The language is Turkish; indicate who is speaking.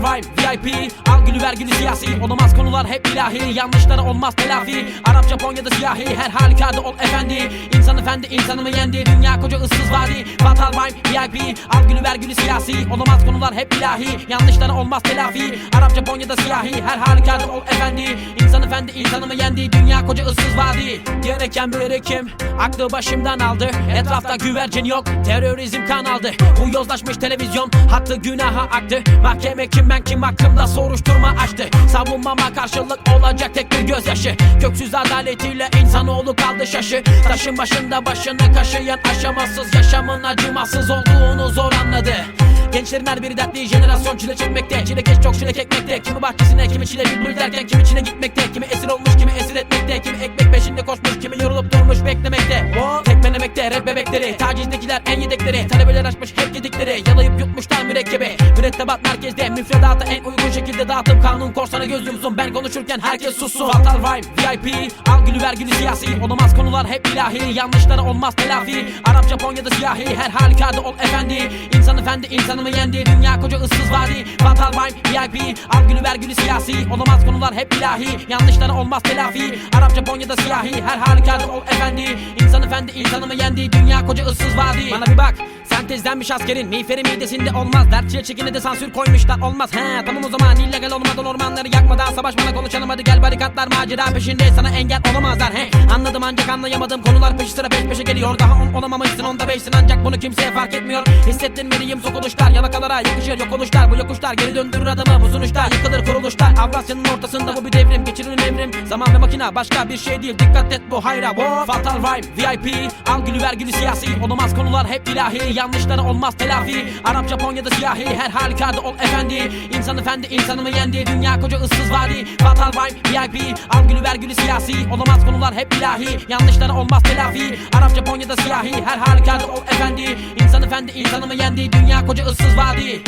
Speaker 1: Rhyme VIP Al gülü ver gülü siyasi. Olamaz konular hep ilahi. Yanlışları olmaz telafi. Arap Japonya'da siyahi. Her halükarda ol efendi. İnsan efendi insanımı yendi. Dünya koca ıssız vadi. Fatal Rhyme VIP Al gülü ver gülü siyasi. Olamaz konular hep ilahi. Yanlışları olmaz telafi. Arap Japonya'da siyahi. Her halükarda ol efendi. İnsan efendi insanımı yendi. Dünya koca ıssız vadi. Gereken birikim Aklı başımdan aldı. Etrafta güvercin yok Terörizm kan aldı. Bu yozlaşmış televizyon Hattı günaha aktı. Mahkeme kim ben kim hakkımda soruşturma açtı. Savunmama karşılık olacak tek bir gözyaşı. Köksüz adaletiyle insanoğlu kaldı şaşı. Taşın başında başını kaşıyan aşamasız Yaşamın acımasız olduğunu zor anladı. Gençlerin her biri dertli jenerasyon çile çekmekte. Çilekeş çok çile ekmekte Kimi bahçesine kimi çile bülbül derken Kimi içine gitmekte. Kimi esir olmuş kimi esir etmekte. Kimi ekmek Tacizdekiler en yedekleri Talebeler açmış hep gedikleri Yalayıp yutmuşlar mürekkebi. Mürettebat merkezde Müfredata en uygun şekilde dağıtıp Kanun korsana göz yumsun Ben konuşurken herkes sussun. Fatal Rhyme VIP Al gülü ver gülü siyasi. Olamaz konular hep ilahi Yanlışları olmaz telafi. Arap Japonya'da siyahi Her halükarda ol efendi. İnsan efendi insanımı yendi. Dünya koca ıssız vadi. Fatal Rhyme VIP Al gülü ver gülü siyasi. Olamaz konular hep ilahi Yanlışları olmaz telafi. Arap Japonya'da siyahi Her halükarda ol efendi. İnsan efendi insanımı yendi. Dünya koca ıssız vadi Bana bir bak Sentezlenmiş askerin miğferi midesinde olmaz. Dertçiye çekine de sansür koymuşlar olmaz. He tamam o zaman illegal olmadan ormanları yakmadan Savaşmana konuşalım hadi gel barikatlar macera peşinde. Sana engel olamazlar he. Anladım ancak anlayamadım konular peşi sıra peş peşe geliyor. Daha on olamamışsın onda beşsin. Ancak bunu kimseye fark etmiyor. Hissettirmeliyim sokuluşlar yalakalara yakışır yok oluşlar. Bu yokuşlar geri döndürür adamı bu sonuçlar Yıkılır kuruluşlar Avrasya'nın ortasında bu bir devrim geçirilir evrim Zaman ve makina başka bir şey değil dikkat et bu hayra. Bu Fatal Rhyme VIP Al gülü ver gülü siyasi. Olamaz konular hep ilahi Yanlışları olmaz telafi. Arap Japonya'da siyahi Her halükarda ol efendi. İnsan efendi insanımı yendi Dünya koca ıssız vadi. Fatal Rhyme VIP Al gülü ver gülü siyasi. Olamaz konular hep ilahi Yanlışları olmaz telafi. Arap Japonya'da siyahi Her halükarda ol efendi. İnsan efendi insanımı yendi Dünya koca ıssız vadi